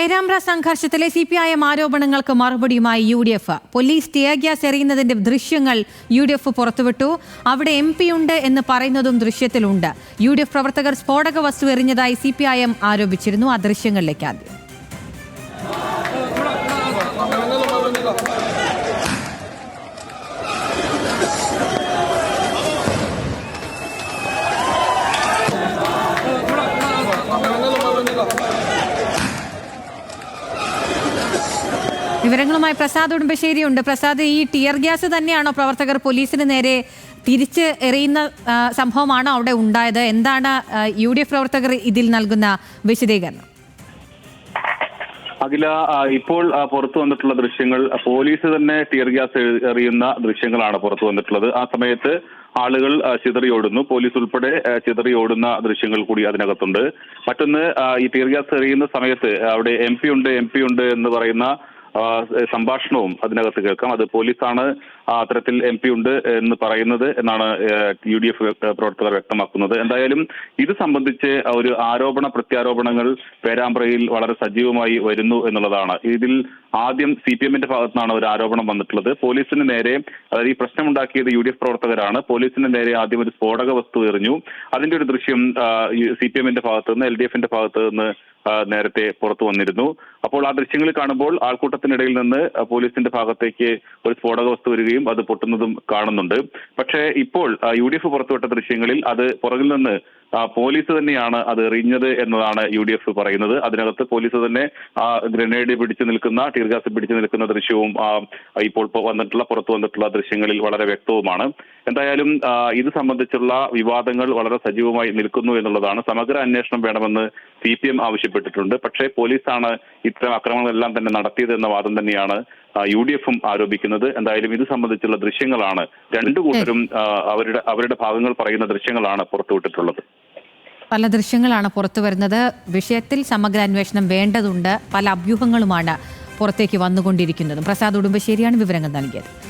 പേരാമ്പ്ര സംഘർഷത്തിലെ C P I M ആരോപണങ്ങൾക്ക് മറുപടിയുമായി U D F. Police tear gas എറിയുന്നതിന്റെ ദൃശ്യങ്ങൾ യു ഡി എഫ് പുറത്തുവിട്ടു. അവിടെ എം പി ഉണ്ട് എന്ന് പറയുന്നതും ദൃശ്യത്തിലുണ്ട്. യു ഡി എഫ് പ്രവർത്തകർ സ്ഫോടക വസ്തു എറിഞ്ഞതായി സി പി ഐ എം ആരോപിച്ചിരുന്നു. ആ ദൃശ്യങ്ങളിലേക്ക് ആദ്യം. വിവരങ്ങളുമായി പ്രസാദ് ഉടുമ്പശ്ശേരിയുണ്ട്. പ്രസാദ് ഈ ടിയർ ഗ്യാസ് തന്നെയാണോ പ്രവർത്തകർ പോലീസിന് നേരെ തിരിച്ച് എറിയുന്ന സംഭവമാണോ അവിടെ ഉണ്ടായത്? എന്താണ് യു ഡി എഫ് പ്രവർത്തകർ ഇതിൽ നൽകുന്ന വിശദീകരണം? അഖില ഇപ്പോൾ പുറത്തു വന്നിട്ടുള്ള ദൃശ്യങ്ങൾ പോലീസ് തന്നെ ടിയർ ഗ്യാസ് എറിയുന്ന ദൃശ്യങ്ങളാണ് പുറത്തു വന്നിട്ടുള്ളത്. ആ സമയത്ത് ആളുകൾ ചിതറി ഓടുന്നു പോലീസ് ഉൾപ്പെടെ ചിതറി ഓടുന്ന ദൃശ്യങ്ങൾ കൂടി അതിനകത്തുണ്ട്. മറ്റൊന്ന് ഈ ടിയർ ഗ്യാസ് എറിയുന്ന സമയത്ത് അവിടെ എം പി ഉണ്ട് എം പി ഉണ്ട് എന്ന് പറയുന്ന സംഭാഷണവും അതിനകത്ത് കേൾക്കാം. അത് പോലീസാണ് അത്തരത്തിൽ എം പി ഉണ്ട് എന്ന് പറയുന്നത് എന്നാണ് യു ഡി എഫ് പ്രവർത്തകർ വ്യക്തമാക്കുന്നത്. എന്തായാലും ഇത് സംബന്ധിച്ച് ഒരു ആരോപണ പ്രത്യാരോപണങ്ങൾ പേരാമ്പ്രയിൽ വളരെ സജീവമായി വരുന്നു എന്നുള്ളതാണ്. ഇതിൽ ആദ്യം സി പി എമ്മിന്റെ ഭാഗത്തു നിന്നാണ് ഒരു ആരോപണം വന്നിട്ടുള്ളത്. പോലീസിന് നേരെ അതായത് ഈ പ്രശ്നമുണ്ടാക്കിയത് യു ഡി എഫ് പ്രവർത്തകരാണ്. പോലീസിന് നേരെ ആദ്യം ഒരു സ്ഫോടക വസ്തു എറിഞ്ഞു. അതിന്റെ ഒരു ദൃശ്യം സി പി എമ്മിന്റെ ഭാഗത്ത് നിന്ന് എൽ ഡി എഫിന്റെ ഭാഗത്ത് നിന്ന് നേരത്തെ പുറത്തു വന്നിരുന്നു. അപ്പോൾ ആ ദൃശ്യങ്ങൾ കാണുമ്പോൾ ആൾക്കൂട്ടത്തിനിടയിൽ നിന്ന് പോലീസിന്റെ ഭാഗത്തേക്ക് ഒരു സ്ഫോടക വസ്തു വരികയും അത് പൊട്ടുന്നതും കാണുന്നുണ്ട്. പക്ഷേ ഇപ്പോൾ യു ഡി എഫ് പുറത്തുവിട്ട ദൃശ്യങ്ങളിൽ അത് പുറകിൽ നിന്ന് പോലീസ് തന്നെയാണ് അത് എറിഞ്ഞത് എന്നതാണ് യു ഡി എഫ് പറയുന്നത്. അതിനകത്ത് പോലീസ് തന്നെ ആ ഗ്രനേഡ് പിടിച്ചു നിൽക്കുന്ന ടീർ ഗ്യാസ് പിടിച്ചു നിൽക്കുന്ന ദൃശ്യവും ഇപ്പോൾ വന്നിട്ടുള്ള പുറത്തു വന്നിട്ടുള്ള ദൃശ്യങ്ങളിൽ വളരെ വ്യക്തവുമാണ്. എന്തായാലും ഇത് സംബന്ധിച്ചുള്ള വിവാദങ്ങൾ വളരെ സജീവമായി നിൽക്കുന്നു എന്നുള്ളതാണ്. സമഗ്ര അന്വേഷണം വേണമെന്ന് സി പി എം ആവശ്യപ്പെട്ടിട്ടുണ്ട്. പക്ഷേ പോലീസാണ് ഇത്തരം അക്രമങ്ങളെല്ലാം തന്നെ നടത്തിയത് എന്ന വാദം തന്നെയാണ് യു ഡി എഫും ആരോപിക്കുന്നത്. എന്തായാലും ഇത് സംബന്ധിച്ചുള്ള ദൃശ്യങ്ങളാണ്. രണ്ടു കൂട്ടരും അവരുടെ അവരുടെ ഭാഗങ്ങൾ പറയുന്ന ദൃശ്യങ്ങളാണ് പുറത്തുവിട്ടിട്ടുള്ളത്. പല ദൃശ്യങ്ങളാണ് പുറത്തു വരുന്നത്. വിഷയത്തിൽ സമഗ്ര അന്വേഷണം വേണ്ടതുണ്ട്. പല അഭ്യൂഹങ്ങളുമാണ് പുറത്തേക്ക് വന്നുകൊണ്ടിരിക്കുന്നതും. പ്രസാദ് ഉടുമ്പശ്ശേരിയാണ് വിവരങ്ങൾ നൽകിയത്.